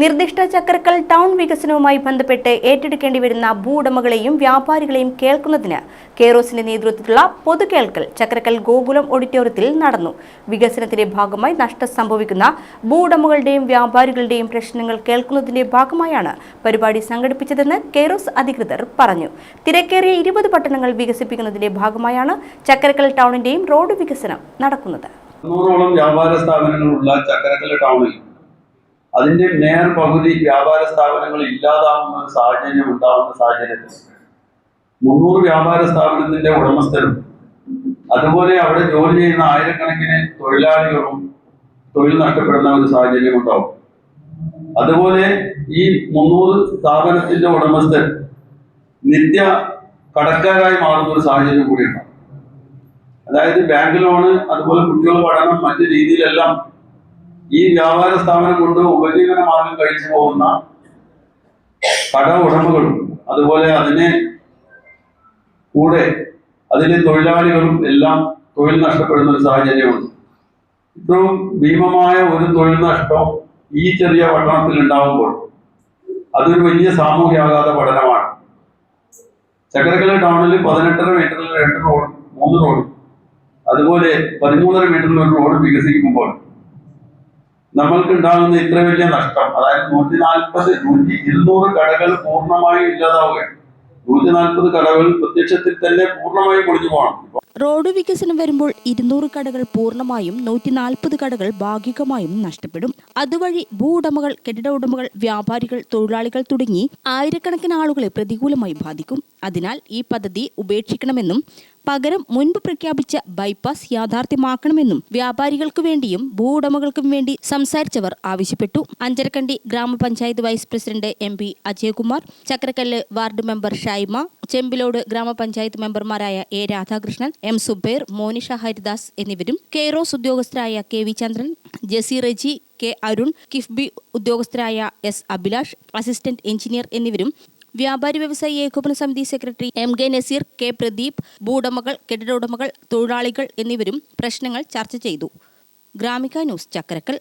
നിർദ്ദിഷ്ട ചക്കരക്കൽ ടൗൺ വികസനവുമായി ബന്ധപ്പെട്ട് ഏറ്റെടുക്കേണ്ടി വരുന്ന ഭൂവുടമകളെയും വ്യാപാരികളെയും കേൾക്കുന്നതിന് കെയറോസിന്റെ നേതൃത്വത്തിലുള്ള പൊതുകേൾക്കൽ ചക്കരക്കൽ ഗോകുലം ഓഡിറ്റോറിയത്തിൽ നടന്നു. വികസനത്തിന്റെ ഭാഗമായി നഷ്ടം സംഭവിക്കുന്ന ഭൂവുടമകളുടെയും വ്യാപാരികളുടെയും പ്രശ്നങ്ങൾ കേൾക്കുന്നതിന്റെ ഭാഗമായാണ് പരിപാടി സംഘടിപ്പിച്ചതെന്ന് കെയറോസ് അധികൃതർ പറഞ്ഞു. തിരക്കേറിയ ഇരുപത് പട്ടണങ്ങൾ വികസിപ്പിക്കുന്നതിന്റെ ഭാഗമായാണ് ചക്കരക്കൽ ടൗണിന്റെയും റോഡ് വികസനം നടക്കുന്നത്. നൂറോളം വ്യാപാര സ്ഥാപനങ്ങളുള്ള ചക്കരക്കല ടൗണിൽ അതിന്റെ നേർ പകുതി വ്യാപാര സ്ഥാപനങ്ങൾ ഇല്ലാതാവുന്ന ഒരു സാഹചര്യം ഉണ്ടാവുന്ന സാഹചര്യത്തിൽ മുന്നൂറ് വ്യാപാര സ്ഥാപനത്തിന്റെ ഉടമസ്ഥരും അതുപോലെ അവിടെ ജോലി ചെയ്യുന്ന ആയിരക്കണക്കിന് തൊഴിലാളികളും തൊഴിൽ നഷ്ടപ്പെടുന്ന ഒരു സാഹചര്യം ഉണ്ടാവും. അതുപോലെ ഈ മുന്നൂറ് സ്ഥാപനത്തിന്റെ ഉടമസ്ഥർ നിത്യ കടക്കാരായി മാറുന്ന ഒരു സാഹചര്യം കൂടി ഉണ്ടാവും. അതായത് ബാങ്ക് ലോണ് അതുപോലെ കുട്ടികൾ പഠനം മറ്റു രീതിയിലെല്ലാം ഈ വ്യാപാര സ്ഥാപനം കൊണ്ട് ഉപജീവന മാർഗം കഴിച്ചു പോകുന്ന കട ഉടമകളും അതുപോലെ അതിനെ കൂടെ അതിലെ തൊഴിലാളികളും എല്ലാം തൊഴിൽ നഷ്ടപ്പെടുന്ന ഒരു സാഹചര്യമുണ്ട്. ഇത്രയും ഭീമമായ ഒരു തൊഴിൽ നഷ്ടം ഈ ചെറിയ പട്ടണത്തിൽ ഉണ്ടാകുമ്പോൾ അതൊരു വലിയ സാമൂഹ്യാഘാത പഠനമാണ്. ചക്കരക്കല ടൗണിൽ പതിനെട്ടര മീറ്ററിൽ രണ്ട് റോഡ് മൂന്ന് റോഡ് അതുപോലെ പതിമൂന്നര മീറ്ററിൽ ഒരു റോഡ് വികസിക്കുമ്പോൾ നമ്മൾക്ക് ഉണ്ടാകുന്ന ഇത്ര വലിയ നഷ്ടം അതായത് നൂറ്റി നാൽപ്പത് നൂറ്റി ഇരുന്നൂറ് കടകൾ പൂർണമായി ഇല്ലാതാവുകയാണ്. നൂറ്റി നാൽപ്പത് കടകൾ പ്രത്യക്ഷത്തിൽ തന്നെ പൂർണമായും പൊളിഞ്ഞു പോകണം റോഡ് വികസനം വരുമ്പോൾ ഇരുന്നൂറ് കടകൾ പൂർണമായും നൂറ്റി നാൽപ്പത് കടകൾ ഭാഗികമായും നഷ്ടപ്പെടും. അതുവഴി ഭൂ ഉടമകൾ കെട്ടിട ഉടമകൾ വ്യാപാരികൾ തൊഴിലാളികൾ തുടങ്ങി ആയിരക്കണക്കിന് ആളുകളെ പ്രതികൂലമായി ബാധിക്കും. അതിനാൽ ഈ പദ്ധതി ഉപേക്ഷിക്കണമെന്നും പകരം മുൻപ് പ്രഖ്യാപിച്ച ബൈപ്പാസ് യാഥാർത്ഥ്യമാക്കണമെന്നും വ്യാപാരികൾക്കു വേണ്ടിയും ഭൂ ഉടമകൾക്കും വേണ്ടി സംസാരിച്ചവർ ആവശ്യപ്പെട്ടു. അഞ്ചരക്കണ്ടി ഗ്രാമപഞ്ചായത്ത് vice president M P Ajayakumar Chakkarakkal ward member Shaima Chembilode ഗ്രാമപഞ്ചായത്ത് മെമ്പർമാരായ എ രാധാകൃഷ്ണൻ എം സുബേർ മോനിഷ ഹരിദാസ് എന്നിവരും കെയ്റോസ് ഉദ്യോഗസ്ഥരായ K V Chandran Jessy Reji K Arun KIIFB ഉദ്യോഗസ്ഥരായ S Abhilash assistant engineer എന്നിവരും വ്യാപാരി വ്യവസായി ഏകോപന സമിതി secretary M K Naseer K Pradeep ഭൂടമകൾ കെട്ടിട ഉടമകൾ തൊഴിലാളികൾ എന്നിവരും പ്രശ്നങ്ങൾ ചർച്ച ചെയ്തു. ഗ്രാമിക ന്യൂസ് ചക്കരക്കൽ.